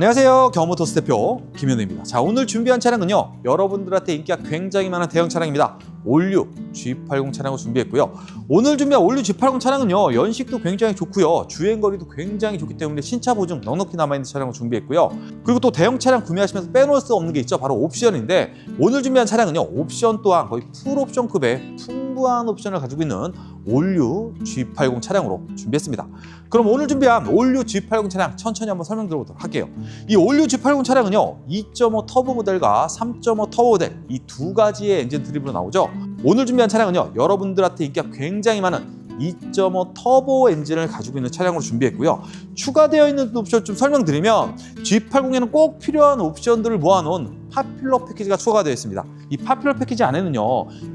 안녕하세요. 경모터스 대표 김현우입니다. 자, 오늘 준비한 차량은요. 여러분들한테 인기가 굉장히 많은 대형 차량입니다. 올류 G80 차량을 준비했고요. 오늘 준비한 올류 G80 차량은요. 연식도 굉장히 좋고요. 주행거리도 굉장히 좋기 때문에 신차 보증 넉넉히 남아있는 차량을 준비했고요. 그리고 또 대형 차량 구매하시면서 빼놓을 수 없는 게 있죠. 바로 옵션인데 오늘 준비한 차량은요. 옵션 또한 거의 풀옵션급의 풍부한 옵션을 가지고 있는 올류 G80 차량으로 준비했습니다. 그럼 오늘 준비한 올류 G80 차량 천천히 한번 설명드려보도록 할게요. 이 올류 G80 차량은요 2.5 터보 모델과 3.5 터보 모델 이 두 가지의 엔진 드립으로 나오죠 오늘 준비한 차량은요 여러분들한테 인기가 굉장히 많은 2.5 터보 엔진을 가지고 있는 차량으로 준비했고요 추가되어 있는 옵션 좀 설명드리면 G80에는 꼭 필요한 옵션들을 모아놓은 파퓰러 패키지가 추가가 되어 있습니다 이 파퓰러 패키지 안에는요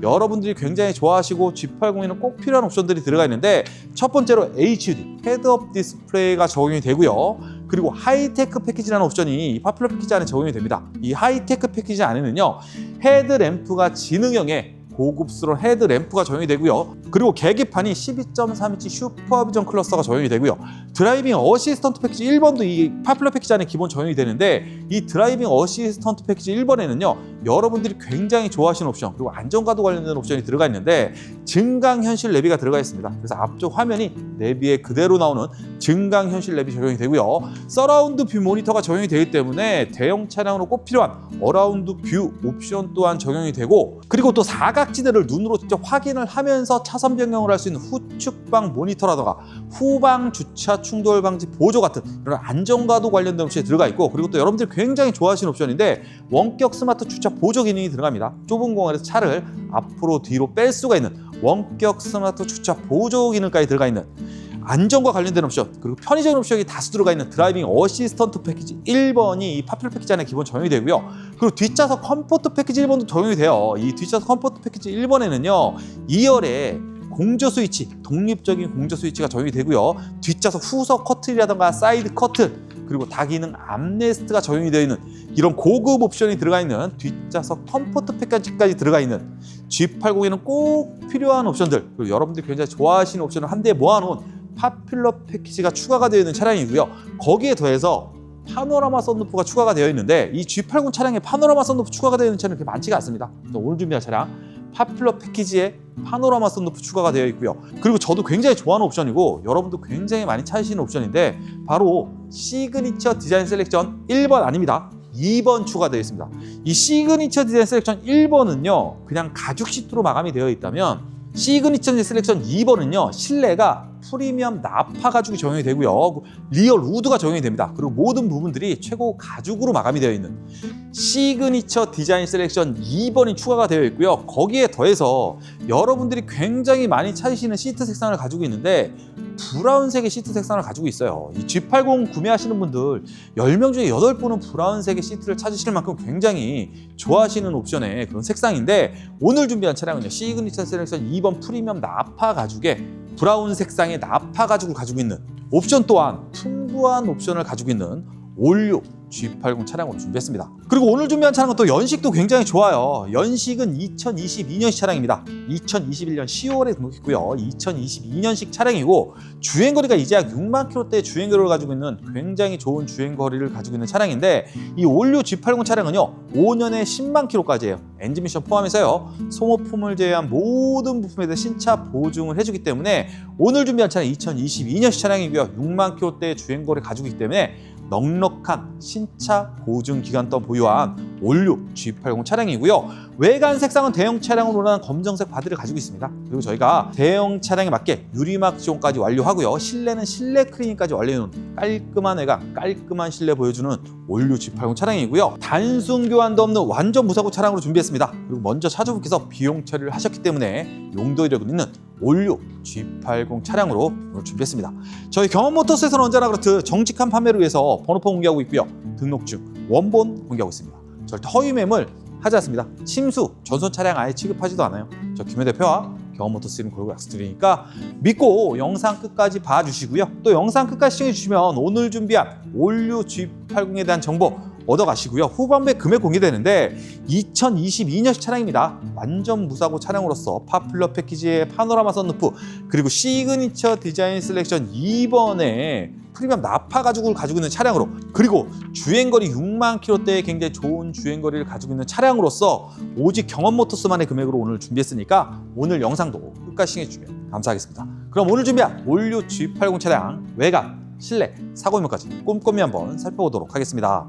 여러분들이 굉장히 좋아하시고 G80에는 꼭 필요한 옵션들이 들어가 있는데 첫 번째로 HUD 헤드업 디스플레이가 적용이 되고요 그리고 하이테크 패키지라는 옵션이 이 파퓰러 패키지 안에 적용이 됩니다. 이 하이테크 패키지 안에는요 헤드램프가 지능형의 고급스러운 헤드램프가 적용이 되고요. 그리고 계기판이 12.3인치 슈퍼비전 클러스터가 적용이 되고요. 드라이빙 어시스턴트 패키지 1번도 이 파퓰러 패키지 안에 기본 적용이 되는데 이 드라이빙 어시스턴트 패키지 1번에는요 여러분들이 굉장히 좋아하시는 옵션 그리고 안전과도 관련된 옵션이 들어가 있는데 증강현실 내비가 들어가 있습니다. 그래서 앞쪽 화면이 내비에 그대로 나오는 증강현실 내비 적용이 되고요. 서라운드 뷰 모니터가 적용이 되기 때문에 대형 차량으로 꼭 필요한 어라운드 뷰 옵션 또한 적용이 되고 그리고 또 사각 지대를 눈으로 직접 확인을 하면서 차선 변경을 할 수 있는 후측방 모니터라던가 후방 주차 충돌 방지 보조 같은 이런 안전과도 관련된 옵션이 들어가 있고 그리고 또 여러분들이 굉장히 좋아하시는 옵션인데 원격 스마트 주차 보조 기능이 들어갑니다. 좁은 공간에서 차를 앞으로 뒤로 뺄 수가 있는 원격 스마트 주차 보조 기능까지 들어가 있는 안전과 관련된 옵션 그리고 편의적인 옵션이 다수 들어가 있는 드라이빙 어시스턴트 패키지 1번이 이 파퓰러 패키지 안에 기본 적용이 되고요. 그리고 뒷좌석 컴포트 패키지 1번도 적용이 돼요. 이 뒷좌석 컴포트 패키지 1번에는요. 2열에 공조 스위치, 독립적인 공조 스위치가 적용이 되고요. 뒷좌석 후석 커튼이라던가 사이드 커튼 그리고 다기능 암레스트가 적용이 되어 있는 이런 고급 옵션이 들어가 있는 뒷좌석 컴포트 패키지까지 들어가 있는 G80에는 꼭 필요한 옵션들 그리고 여러분들이 굉장히 좋아하시는 옵션을 한데 모아놓은 파퓰러 패키지가 추가가 되어 있는 차량이고요. 거기에 더해서 파노라마 썬루프가 추가가 되어 있는데 이 G80 차량에 파노라마 썬루프 추가가 되어 있는 차량이 그렇게 많지가 않습니다. 오늘 준비한 차량 파퓰러 패키지에 파노라마 썬루프 추가가 되어 있고요. 그리고 저도 굉장히 좋아하는 옵션이고 여러분도 굉장히 많이 찾으시는 옵션인데 바로 시그니처 디자인 셀렉션 1번 아닙니다. 2번 추가되어 있습니다. 이 시그니처 디자인 셀렉션 1번은요. 그냥 가죽 시트로 마감이 되어 있다면 시그니처 디자인 셀렉션 2번은요. 실내가 프리미엄 나파 가죽이 적용이 되고요. 리얼 우드가 적용이 됩니다. 그리고 모든 부분들이 최고 가죽으로 마감이 되어 있는 시그니처 디자인 셀렉션 2번이 추가가 되어 있고요. 거기에 더해서 여러분들이 굉장히 많이 찾으시는 시트 색상을 가지고 있는데 브라운색의 시트 색상을 가지고 있어요. 이 G80 구매하시는 분들 10명 중에 8분은 브라운색의 시트를 찾으실 만큼 굉장히 좋아하시는 옵션의 그런 색상인데 오늘 준비한 차량은요. 시그니처 셀렉션 2번 프리미엄 나파 가죽에 브라운 색상의 나파 가죽을 가지고 있는 옵션 또한 풍부한 옵션을 가지고 있는 올류 G80 차량으로 준비했습니다. 그리고 오늘 준비한 차량은 또 연식도 굉장히 좋아요. 연식은 2022년식 차량입니다. 2021년 10월에 등록했고요. 2022년식 차량이고 주행거리가 이제 약 6만 킬로대 주행거리를 가지고 있는 굉장히 좋은 주행거리를 가지고 있는 차량인데 이 올류 G80 차량은요 5년에 10만 킬로까지예요. 엔진 미션 포함해서요 소모품을 제외한 모든 부품에 대해 신차 보증을 해주기 때문에 오늘 준비한 차량 2022년식 차량이고요 6만 킬로대 주행거리 가지고 있기 때문에 넉넉한 신차 보증 기간 동안 보유한 올류 G80 차량이고요. 외관 색상은 대형 차량으로 난 검정색 바디를 가지고 있습니다. 그리고 저희가 대형 차량에 맞게 유리막 지원까지 완료하고요. 실내는 실내 클리닝까지 완료해놓은 깔끔한 외관, 깔끔한 실내 보여주는 올류 G80 차량이고요. 단순 교환도 없는 완전 무사고 차량으로 준비했습니다. 그리고 먼저 차주분께서 비용 처리를 하셨기 때문에 용도 이력은 있는 올류 G80 차량으로 오늘 준비했습니다. 저희 경험모터스에서는 언제나 그렇듯 정직한 판매를 위해서 번호판 공개하고 있고요. 등록증, 원본 공개하고 있습니다. 절대 허위 매물 하지 않습니다. 침수, 전선 차량 아예 취급하지도 않아요. 저 김혜 대표와 경험모터스 이름 걸고 약속드리니까 믿고 영상 끝까지 봐주시고요. 또 영상 끝까지 시청해 주시면 오늘 준비한 올류 G80에 대한 정보 얻어가시고요. 후반부에 금액 공개되는데 2022년식 차량입니다. 완전 무사고 차량으로서 파플러 패키지의 파노라마 선루프 그리고 시그니처 디자인 셀렉션 2번에 프리미엄 나파 가죽을 가지고 있는 차량으로 그리고 주행거리 6만 킬로대의 굉장히 좋은 주행거리를 가지고 있는 차량으로서 오직 경험 모터스만의 금액으로 오늘 준비했으니까 오늘 영상도 끝까지 시청해주시면 감사하겠습니다. 그럼 오늘 준비한 올류 G80 차량 외관, 실내, 사고유무까지 꼼꼼히 한번 살펴보도록 하겠습니다.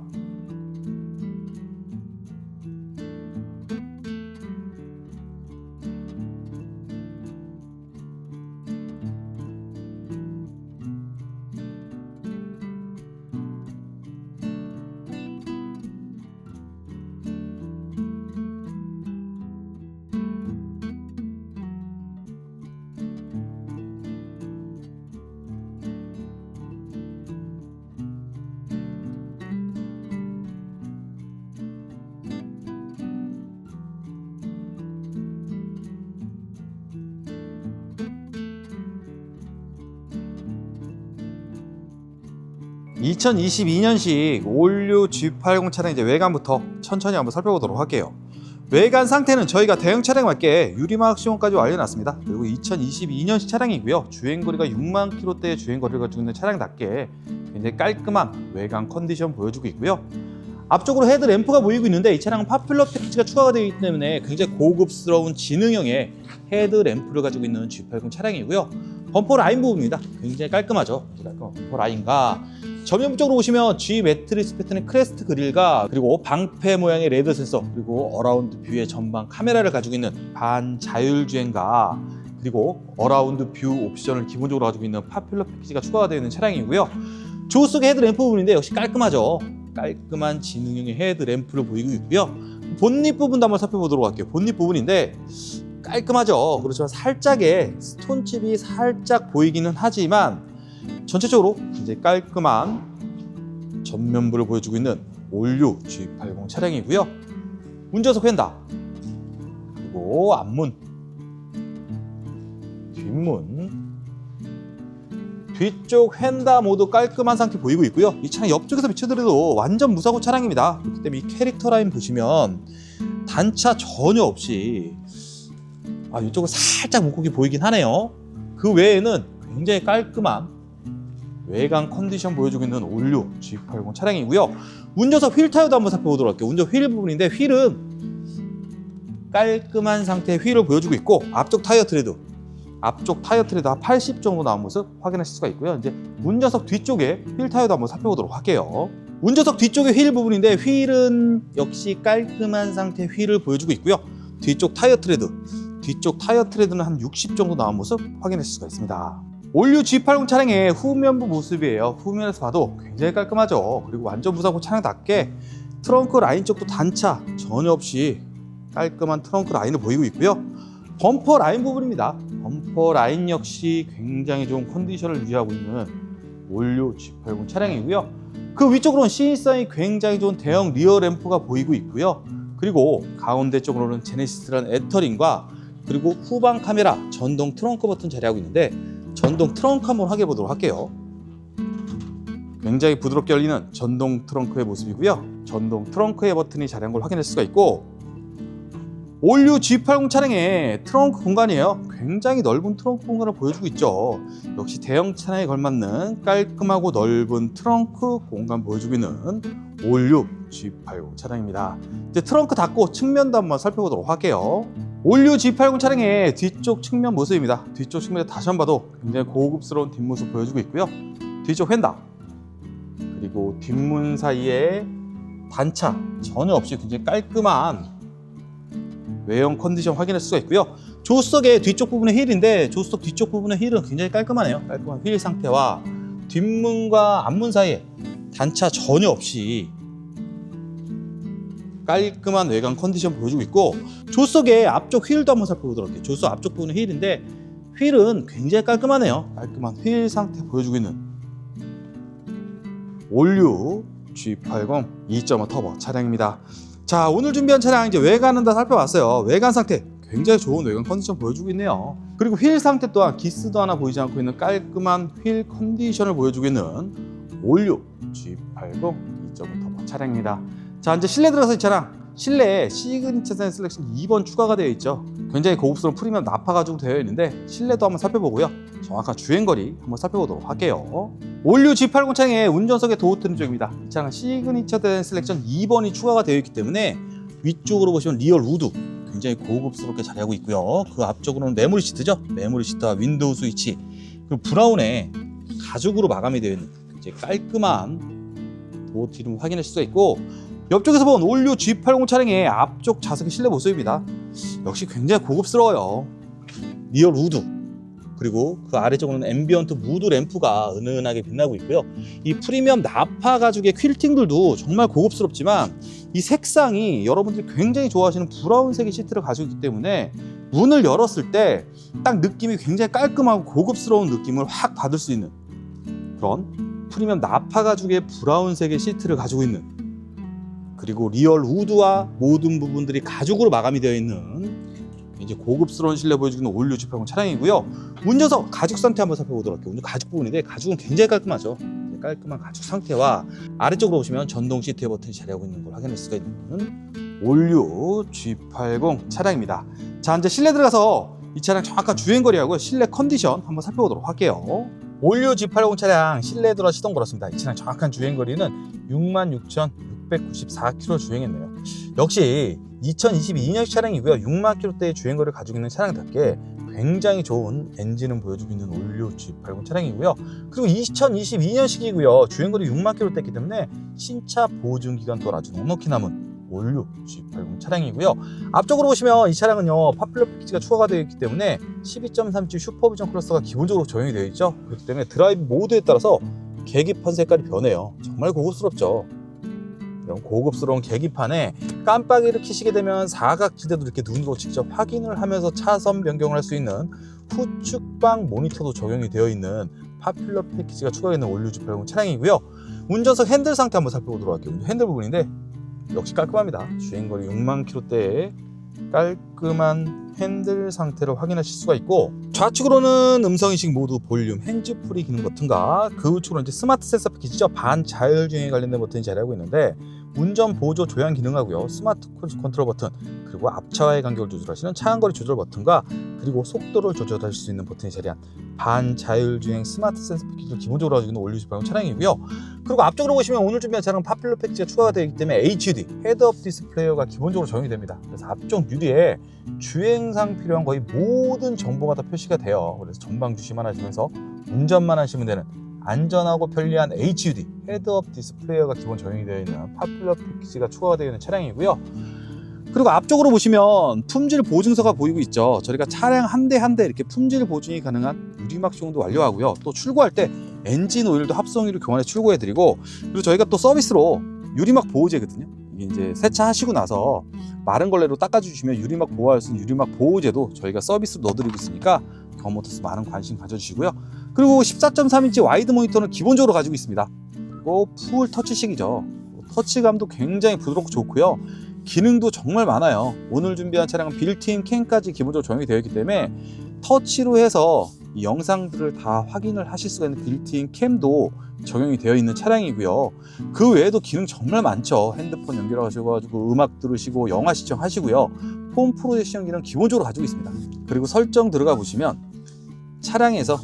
(2022년식) 올류 G80 차량 이제 외관부터 천천히 한번 살펴보도록 할게요. 외관 상태는 저희가 대형 차량 맞게 유리막 시공까지 완료해놨습니다. 그리고 2022년식 차량이고요. 주행거리가 6만 킬로대의 주행거리를 가지고 있는 차량답게 굉장히 깔끔한 외관 컨디션 보여주고 있고요. 앞쪽으로 헤드 램프가 보이고 있는데 이 차량은 파퓰러 패키지가 추가가 되어 있기 때문에 굉장히 고급스러운 지능형의 헤드 램프를 가지고 있는 G80 차량이고요. 범퍼 라인 부분입니다. 굉장히 깔끔하죠. 범퍼 라인과 전면 쪽으로 보시면 G 매트리스 패턴의 크레스트 그릴과 그리고 방패 모양의 레드 센서 그리고 어라운드 뷰의 전방 카메라를 가지고 있는 반자율 주행과 그리고 어라운드 뷰 옵션을 기본적으로 가지고 있는 파퓰러 패키지가 추가가 되어 있는 차량이고요. 조수석 헤드 램프 부분인데 역시 깔끔하죠. 깔끔한 지능형의 헤드 램프를 보이고 있고요. 본닛 부분도 한번 살펴보도록 할게요. 본닛 부분인데 깔끔하죠. 그렇지만 살짝의 스톤칩이 살짝 보이기는 하지만 전체적으로 굉장히 깔끔한 전면부를 보여주고 있는 올류 G80 차량이고요. 운전석 휀다 그리고 앞문 뒷문 뒤쪽 휀다 모두 깔끔한 상태 보이고 있고요. 이 차량 옆쪽에서 비춰드려도 완전 무사고 차량입니다. 그렇기 때문에 이 캐릭터 라인 보시면 단차 전혀 없이 아 이쪽은 살짝 물고기 보이긴 하네요. 그 외에는 굉장히 깔끔한 외관 컨디션 보여주고 있는 올류 G80 차량이고요. 운전석 휠 타이어도 한번 살펴보도록 할게요. 운전 휠 부분인데 휠은 깔끔한 상태의 휠을 보여주고 있고 앞쪽 타이어 트레드 앞쪽 타이어 트레드 한 80 정도 나온 모습 확인하실 수가 있고요. 이제 운전석 뒤쪽에 휠 타이어도 한번 살펴보도록 할게요. 운전석 뒤쪽의 휠 부분인데 휠은 역시 깔끔한 상태의 휠을 보여주고 있고요. 뒤쪽 타이어 트레드 뒤쪽 타이어 트레드는 한 60 정도 나온 모습 확인하실 수가 있습니다. 올류 G80 차량의 후면부 모습이에요. 후면에서 봐도 굉장히 깔끔하죠. 그리고 완전 무사고 차량답게 트렁크 라인 쪽도 단차 전혀 없이 깔끔한 트렁크 라인을 보이고 있고요. 범퍼 라인 부분입니다. 범퍼 라인 역시 굉장히 좋은 컨디션을 유지하고 있는 올류 G80 차량이고요. 그 위쪽으로는 시인성이 굉장히 좋은 대형 리어 램프가 보이고 있고요. 그리고 가운데 쪽으로는 제네시스라는 에터링과 그리고 후방 카메라 전동 트렁크 버튼 자리하고 있는데 전동 트렁크 한번 확인해 보도록 할게요. 굉장히 부드럽게 열리는 전동 트렁크의 모습이고요. 전동 트렁크의 버튼이 자리한 걸 확인할 수가 있고 올류 G80 차량의 트렁크 공간이에요. 굉장히 넓은 트렁크 공간을 보여주고 있죠. 역시 대형 차량에 걸맞는 깔끔하고 넓은 트렁크 공간 보여주고 있는 올류 G80 차량입니다. 이제 트렁크 닫고 측면도 한번 살펴보도록 할게요. 올류 G80 차량의 뒤쪽 측면 모습입니다. 뒤쪽 측면에 다시 한 번 봐도 굉장히 고급스러운 뒷모습 보여주고 있고요. 뒤쪽 휀다 그리고 뒷문 사이에 단차 전혀 없이 굉장히 깔끔한 외형 컨디션 확인할 수가 있고요. 조수석의 뒤쪽 부분의 휠인데 조수석 뒤쪽 부분의 휠은 굉장히 깔끔하네요. 깔끔한 휠 상태와 뒷문과 앞문 사이에 단차 전혀 없이 깔끔한 외관 컨디션 보여주고 있고 조수석의 앞쪽 휠도 한번 살펴보도록 할게요. 조수석 앞쪽 부분의 휠인데 휠은 굉장히 깔끔하네요. 깔끔한 휠 상태 보여주고 있는 올류 G80 2.5 터보 차량입니다. 자 오늘 준비한 차량 이제 외관은 다 살펴봤어요. 외관 상태 굉장히 좋은 외관 컨디션 보여주고 있네요. 그리고 휠 상태 또한 기스도 하나 보이지 않고 있는 깔끔한 휠 컨디션을 보여주고 있는 올류 G80 2.5 터보 차량입니다. 자 이제 실내 들어서 이 차량 실내에 시그니처 센 셀렉션 2번 추가가 되어 있죠. 굉장히 고급스러운 프리미엄 나파 가지고 되어 있는데 실내도 한번 살펴보고요. 정확한 주행거리 한번 살펴보도록 할게요. 올류 G80 차량의 운전석의 도어 트림 쪽입니다. 이 차량은 시그니처 된 셀렉션 2번이 추가가 되어 있기 때문에 위쪽으로 보시면 리얼 우드 굉장히 고급스럽게 자리하고 있고요. 그 앞쪽으로는 메모리 시트죠. 메모리 시트와 윈도우 스위치 그리고 브라운에 가죽으로 마감이 되어 있는 굉장히 깔끔한 도어 트림 확인하실 수가 있고 옆쪽에서 본 올류 G80 차량의 앞쪽 좌석의 실내 모습입니다. 역시 굉장히 고급스러워요. 리얼 우드 그리고 그 아래쪽으로는 앰비언트 무드 램프가 은은하게 빛나고 있고요. 이 프리미엄 나파 가죽의 퀼팅들도 정말 고급스럽지만 이 색상이 여러분들이 굉장히 좋아하시는 브라운색의 시트를 가지고 있기 때문에 문을 열었을 때 딱 느낌이 굉장히 깔끔하고 고급스러운 느낌을 확 받을 수 있는 그런 프리미엄 나파 가죽의 브라운색의 시트를 가지고 있는 그리고 리얼 우드와 모든 부분들이 가죽으로 마감이 되어 있는 이제 고급스러운 실내 보여주는 올류 G80 차량이고요. 운전석 가죽 상태 한번 살펴보도록 할게요. 운전 가죽 부분인데 가죽은 굉장히 깔끔하죠. 깔끔한 가죽 상태와 아래쪽으로 보시면 전동 시트 버튼이 자리하고 있는 걸 확인할 수가 있는 올류 G80 차량입니다. 자 이제 실내 들어가서 이 차량 정확한 주행거리하고 실내 컨디션 한번 살펴보도록 할게요. 올류 G80 차량 실내 들어 시동 걸었습니다. 이 차량 정확한 주행거리는 66,694km 주행했네요. 역시 2022년 차량이고요. 6만 킬로대의 주행거리를 가지고 있는 차량답게 굉장히 좋은 엔진을 보여주고 있는 올류 G80 차량이고요. 그리고 2022년식이고요. 주행거리 6만 킬로대이기 때문에 신차 보증 기간 또한 아주 넉넉히 남은 올류 G80 차량이고요. 앞쪽으로 보시면 이 차량은요 파퓰러 패키지가 추가가 되어 있기 때문에 12.3인치 슈퍼비전 클러스터가 기본적으로 적용이 되어 있죠. 그렇기 때문에 드라이브 모드에 따라서 계기판 색깔이 변해요. 정말 고급스럽죠. 이런 고급스러운 계기판에 깜빡이를 켜시게 되면 사각 지대도 이렇게 눈으로 직접 확인을 하면서 차선 변경을 할 수 있는 후측방 모니터도 적용이 되어 있는 파퓰러 패키지가 추가되어 있는 올류 G80 차량이고요. 운전석 핸들 상태 한번 살펴보도록 할게요. 핸들 부분인데 역시 깔끔합니다. 주행거리 6만 킬로대의 깔끔한 핸들 상태를 확인하실 수가 있고 좌측으로는 음성인식 모드 볼륨, 핸즈프리 기능 버튼과 그 우측으로 이제 스마트 센서 패키지죠. 반자율주행에 관련된 버튼이 자리하고 있는데 운전 보조 조향 기능하고요. 스마트 컨트롤 버튼 그리고 앞차와의 간격을 조절하시는 차간거리 조절 버튼과 그리고 속도를 조절하실 수 있는 버튼이 자리한 반자율주행 스마트 센서 패키지를 기본적으로 가지고 있는 올류 G80 차량이고요. 그리고 앞쪽으로 보시면 오늘 준비한 차량은 파퓰러 패키지가 추가가 되어 있기 때문에 HUD 헤드업 디스플레이어가 기본적으로 적용이 됩니다. 그래서 앞쪽 유리에 주행상 필요한 거의 모든 정보가 다 표시가 돼요. 그래서 전방 주시만 하시면서 운전만 하시면 되는 안전하고 편리한 HUD 헤드업 디스플레이어가 기본 적용이 되어 있는 파퓰러 패키지가 추가가 되어 있는 차량이고요. 그리고 앞쪽으로 보시면 품질 보증서가 보이고 있죠. 저희가 차량 한 대 한 대 이렇게 품질 보증이 가능한 유리막 시공도 완료하고요. 또 출고할 때 엔진 오일도 합성유를 교환해 출고해드리고 그리고 저희가 또 서비스로 유리막 보호제거든요. 이게 이제 세차하시고 나서 마른 걸레로 닦아주시면 유리막 보호할 수 있는 유리막 보호제도 저희가 서비스로 넣어드리고 있으니까 경모터스 많은 관심 가져주시고요. 그리고 14.3인치 와이드 모니터는 기본적으로 가지고 있습니다. 그리고 풀 터치식이죠. 터치감도 굉장히 부드럽고 좋고요. 기능도 정말 많아요. 오늘 준비한 차량은 빌트인 캠까지 기본적으로 적용이 되어 있기 때문에 터치로 해서 이 영상들을 다 확인을 하실 수가 있는 빌트인 캠도 적용이 되어 있는 차량이고요. 그 외에도 기능 정말 많죠. 핸드폰 연결하셔가지고 음악 들으시고 영화 시청하시고요. 폰 프로젝션 기능 기본적으로 가지고 있습니다. 그리고 설정 들어가 보시면 차량에서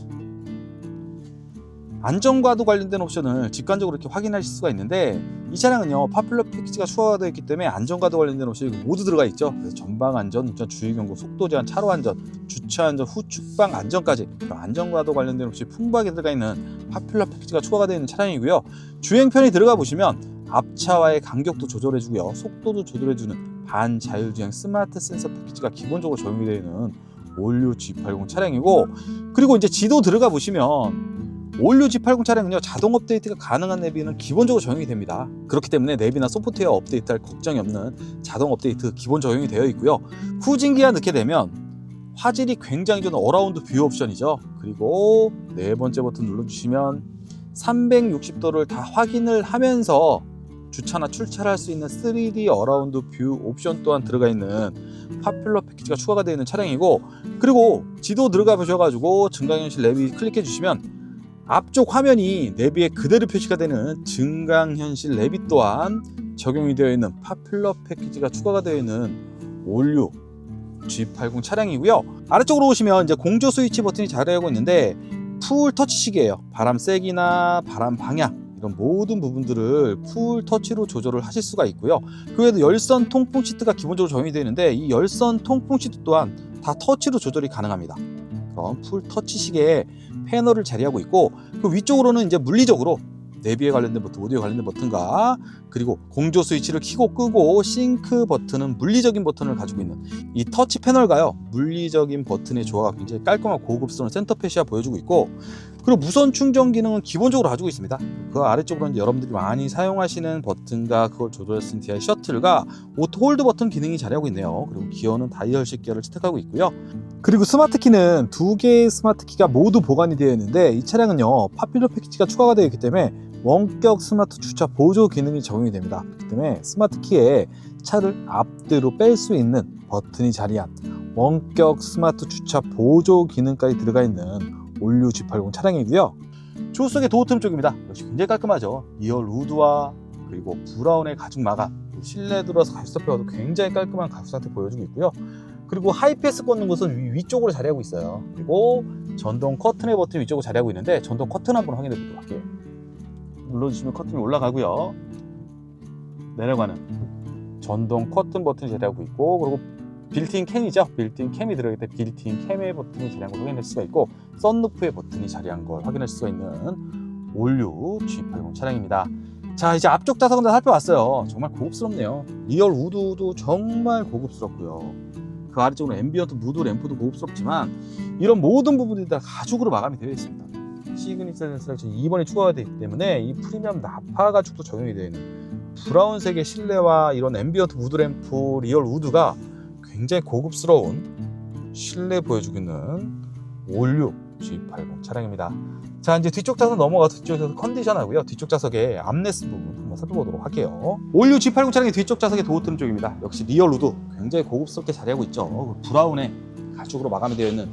안전과도 관련된 옵션을 직관적으로 이렇게 확인하실 수가 있는데 이 차량은요 파퓰러 패키지가 추가가 되어 있기 때문에 안전과도 관련된 옵션이 모두 들어가 있죠. 그래서 전방 안전, 운전 주의 경고, 속도 제한, 차로 안전, 주차 안전, 후측방 안전까지 안전과도 관련된 옵션이 풍부하게 들어가 있는 파퓰러 패키지가 추가가 되어 있는 차량이고요. 주행편이 들어가 보시면 앞차와의 간격도 조절해주고요. 속도도 조절해주는 반자율주행 스마트 센서 패키지가 기본적으로 적용이 되어 있는 올류 G80 차량이고 그리고 이제 지도 들어가 보시면 올류 G80 차량은요 자동 업데이트가 가능한 내비는 기본적으로 적용이 됩니다. 그렇기 때문에 내비나 소프트웨어 업데이트할 걱정이 없는 자동 업데이트 기본 적용이 되어 있고요. 후진기가 넣게 되면 화질이 굉장히 좋은 어라운드 뷰 옵션이죠. 그리고 네 번째 버튼 눌러주시면 360도를 다 확인을 하면서 주차나 출차를 할 수 있는 3D 어라운드 뷰 옵션 또한 들어가 있는 파퓰러 패키지가 추가가 되어 있는 차량이고 그리고 지도 들어가 보셔가지고 증강현실 내비 클릭해 주시면 앞쪽 화면이 내비에 그대로 표시가 되는 증강현실 내비 또한 적용이 되어 있는 파퓰러 패키지가 추가가 되어 있는 올류 G80 차량이고요. 아래쪽으로 오시면 이제 공조 스위치 버튼이 자리하고 있는데 풀 터치식이에요. 바람 세기나 바람 방향 이런 모든 부분들을 풀 터치로 조절을 하실 수가 있고요. 그 외에도 열선 통풍 시트가 기본적으로 적용이 되어 있는데 이 열선 통풍 시트 또한 다 터치로 조절이 가능합니다. 그럼 풀 터치식의 패널을 자리하고 있고 그 위쪽으로는 이제 물리적으로 내비에 관련된 버튼, 오디오에 관련된 버튼과 그리고 공조 스위치를 켜고 끄고 싱크 버튼은 물리적인 버튼을 가지고 있는 이 터치 패널과요. 물리적인 버튼의 조화가 굉장히 깔끔하고 고급스러운 센터페시아 보여주고 있고 그리고 무선 충전 기능은 기본적으로 가지고 있습니다. 그 아래쪽으로는 여러분들이 많이 사용하시는 버튼과 그걸 조절할 수 있는 DI 셔틀과 오토 홀드 버튼 기능이 자리하고 있네요. 그리고 기어는 다이얼식 기어를 채택하고 있고요. 그리고 스마트 키는 두 개의 스마트 키가 모두 보관이 되어 있는데 이 차량은요 파퓰러 패키지가 추가가 되어 있기 때문에 원격 스마트 주차 보조 기능이 적용이 됩니다. 그렇기 때문에 스마트 키에 차를 앞뒤로 뺄 수 있는 버튼이 자리한 원격 스마트 주차 보조 기능까지 들어가 있는 올류 G80 차량이고요. 조수석의 도어틈 쪽입니다. 역시 굉장히 깔끔하죠. 리얼 우드와 그리고 브라운의 가죽 마감 실내 들어서 가죽 도 굉장히 깔끔한 가죽 상태 보여주고 있고요. 그리고 하이패스 꽂는 곳은 위- 위쪽으로 자리하고 있어요. 그리고 전동 커튼의 버튼 위쪽으로 자리하고 있는데 전동 커튼 한번 확인해 보도록 할게요. 눌러주시면 커튼이 올라가고요. 내려가는 전동 커튼 버튼이 자리하고 있고 그리고 빌트인 캔이죠. 빌트인 캠이 들어있기 때문에 빌트인 캠의 버튼이 자리한 걸 확인할 수가 있고 썬루프의 버튼이 자리한 걸 확인할 수가 있는 올류 G80 차량입니다. 자 이제 앞쪽 좌석은 다 살펴봤어요. 정말 고급스럽네요. 리얼 우드도 정말 고급스럽고요. 그 아래쪽으로 앰비언트 무드 램프도 고급스럽지만 이런 모든 부분들이 다 가죽으로 마감이 되어 있습니다. 시그니처 셀렉션 2번이 추가가 되기 때문에 이 프리미엄 나파 가죽도 적용이 되어 있는 브라운색의 실내와 이런 앰비언트 무드 램프 리얼 우드가 굉장히 고급스러운 실내 보여주고 있는 올류 G80 차량입니다. 자 이제 뒤쪽 좌석 넘어가서 뒤쪽 좌석 컨디션 하고요. 뒤쪽 좌석의 암레스 부분 한번 살펴보도록 할게요. 올류 G80 차량의 뒤쪽 좌석의 도어트림 쪽입니다. 역시 리얼 우드 굉장히 고급스럽게 자리하고 있죠. 브라운의 가죽으로 마감이 되어 있는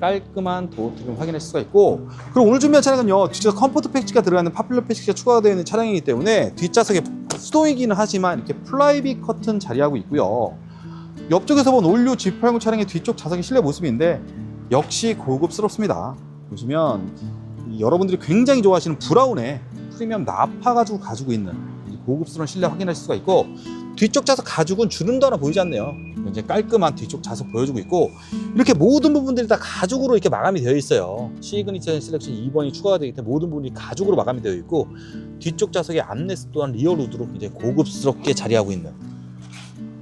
깔끔한 도어트림 확인할 수가 있고 그리고 오늘 준비한 차량은요 뒷좌석 컴포트 패키지가 들어가는 파퓰러 패키지가 추가가 되어 있는 차량이기 때문에 뒷좌석에 수동이기는 하지만 이렇게 플라이비 커튼 자리하고 있고요 옆쪽에서 본 올류 G80 차량의 뒤쪽 좌석의 실내 모습인데 역시 고급스럽습니다 보시면 이 여러분들이 굉장히 좋아하시는 브라운의 프리미엄 나파 가죽을 가지고 있는 이 고급스러운 실내 확인할 수가 있고 뒤쪽 좌석 가죽은 주름도 하나 보이지 않네요 굉장히 깔끔한 뒤쪽 좌석 보여주고 있고 이렇게 모든 부분들이 다 가죽으로 이렇게 마감이 되어 있어요. 시그니처 셀렉션 2번이 추가가 되기 때문에 모든 부분이 가죽으로 마감이 되어 있고 뒤쪽 좌석의 암레스 또한 리얼 우드로 굉장히 고급스럽게 자리하고 있는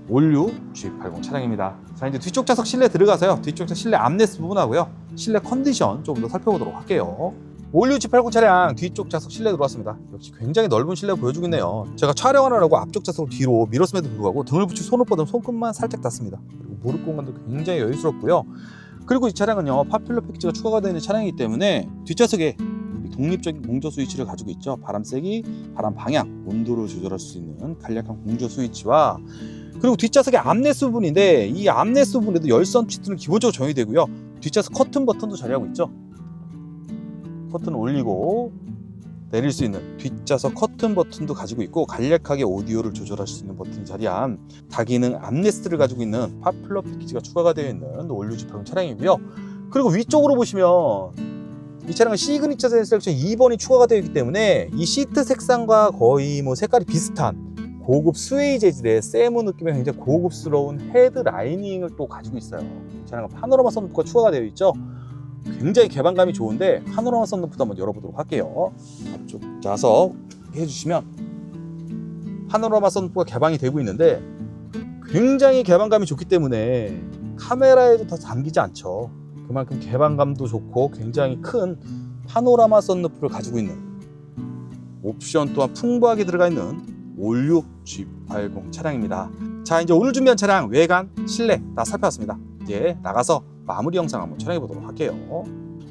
올류 G80 차량입니다. 자 이제 뒤쪽 좌석 실내 들어가서요. 뒤쪽 좌석 실내 암레스 부분하고요. 실내 컨디션 조금 더 살펴보도록 할게요. 올류 G80 차량 뒤쪽 좌석 실내 들어왔습니다. 역시 굉장히 넓은 실내 보여주고 있네요. 제가 촬영하느라고 앞쪽 좌석을 뒤로 밀었음에도 불구하고 등을 붙이고 손을 뻗으면 손끝만 살짝 닿습니다. 그리고 무릎 공간도 굉장히 여유스럽고요. 그리고 이 차량은요 파퓰러 패키지가 추가가 되는 차량이기 때문에 뒷좌석에 이 독립적인 공조 스위치를 가지고 있죠. 바람 세기, 바람 방향, 온도를 조절할 수 있는 간략한 공조 스위치와 그리고 뒷좌석의 암레스 부분인데 이 암레스 부분에도 열선 시트는 기본적으로 적용이 되고요. 뒷좌석 커튼 버튼도 자리하고 있죠. 커튼 올리고 내릴 수 있는 뒷좌석 커튼 버튼도 가지고 있고 간략하게 오디오를 조절할 수 있는 버튼이 자리한 다기능 암레스트를 가지고 있는 파퓰러 패키지가 추가가 되어 있는 올류 G80 차량이고요. 그리고 위쪽으로 보시면 이 차량은 시그니처 셀렉션 2번이 추가가 되어 있기 때문에 이 시트 색상과 거의 뭐 색깔이 비슷한 고급 스웨이 재질의 세무 느낌의 굉장히 고급스러운 헤드 라이닝을 또 가지고 있어요. 이 차량은 파노라마 선루프가 추가가 되어 있죠. 굉장히 개방감이 좋은데 파노라마 선루프도 한번 열어보도록 할게요. 앞쪽 좌석 해주시면 파노라마 선루프가 개방이 되고 있는데 굉장히 개방감이 좋기 때문에 카메라에도 다 담기지 않죠. 그만큼 개방감도 좋고 굉장히 큰 파노라마 선루프를 가지고 있는 옵션 또한 풍부하게 들어가 있는 올류 G80 차량입니다. 자 이제 오늘 준비한 차량 외관, 실내 다 살펴봤습니다. 이제 나가서 마무리 영상 한번 촬영해 보도록 할게요.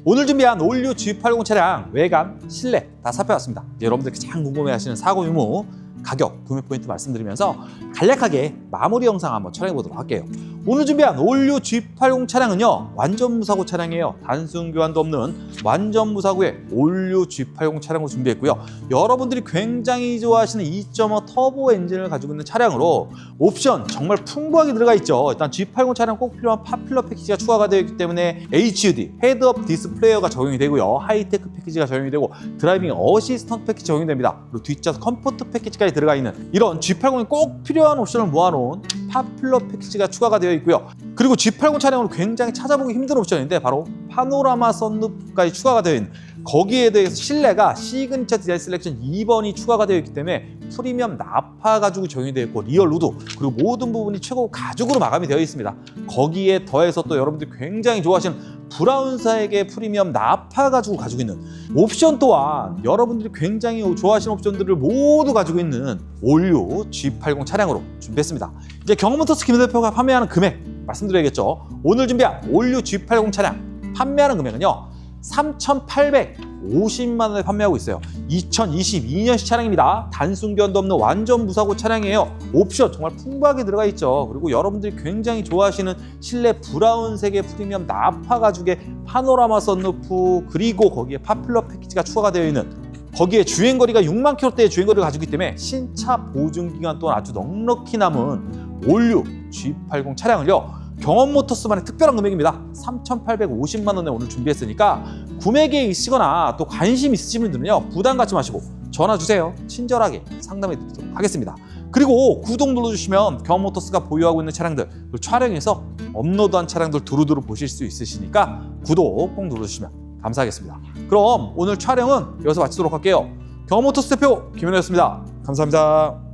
오늘 준비한 올류 G80 차량 외관, 실내 다 살펴봤습니다. 여러분들 가장 궁금해하시는 사고 유무, 가격, 구매 포인트 말씀드리면서 간략하게 마무리 영상 한번 촬영해 보도록 할게요. 오늘 준비한 올류 G80 차량은요 완전 무사고 차량이에요. 단순 교환도 없는 완전 무사고의 올류 G80 차량을 준비했고요. 여러분들이 굉장히 좋아하시는 2.5 터보 엔진을 가지고 있는 차량으로 옵션 정말 풍부하게 들어가 있죠. 일단 G80 차량 꼭 필요한 파퓰러 패키지가 추가가 되어 있기 때문에 HUD 헤드업 디스플레이어가 적용이 되고요. 하이테크 패키지가 적용이 되고 드라이빙 어시스턴트 패키지 적용이 됩니다. 그리고 뒷좌석 컴포트 패키지까지 들어가 있는 이런 G80에 꼭 필요한 옵션을 모아놓은 파퓰러 패키지가 추가가 되어 있고요. 그리고 G80 차량으로 굉장히 찾아보기 힘든 옵션인데 바로 파노라마 썬루프까지 추가가 되어 있는 거기에 대해서 실내가 시그니처 디자인 셀렉션 2번이 추가가 되어 있기 때문에 프리미엄 나파 가지고 적용이 되어 있고 리얼 우드 그리고 모든 부분이 최고 가죽으로 마감이 되어 있습니다. 거기에 더해서 또 여러분들이 굉장히 좋아하시는 브라운사에게 프리미엄 나파 가지고 가지고 있는 옵션 또한 여러분들이 굉장히 좋아하시는 옵션들을 모두 가지고 있는 올류 G80 차량으로 준비했습니다. 이제 경험모터스 김 대표가 판매하는 금액 말씀드려야겠죠. 오늘 준비한 올류 G80 차량 판매하는 금액은요. 3,850만 원에 판매하고 있어요. 2022년식 차량입니다. 단순 견도 없는 완전 무사고 차량이에요. 옵션 정말 풍부하게 들어가 있죠. 그리고 여러분들이 굉장히 좋아하시는 실내 브라운색의 프리미엄 나파 가죽의 파노라마 썬루프 그리고 거기에 파퓰러 패키지가 추가가 되어 있는 거기에 주행거리가 6만 킬로대의 주행거리를 가지고 있기 때문에 신차 보증 기간 동안 아주 넉넉히 남은 올류 G80 차량을요. 경험 모터스만의 특별한 금액입니다. 3,850만 원에 오늘 준비했으니까 구매 계획 있으시거나 또 관심 있으신 분들은요. 부담 갖지 마시고 전화 주세요. 친절하게 상담해 드리도록 하겠습니다. 그리고 구독 눌러주시면 경험 모터스가 보유하고 있는 차량들 촬영해서 업로드한 차량들 두루두루 보실 수 있으시니까 구독 꼭 눌러주시면 감사하겠습니다. 그럼 오늘 촬영은 여기서 마치도록 할게요. 경험 모터스 대표 김현우였습니다. 감사합니다.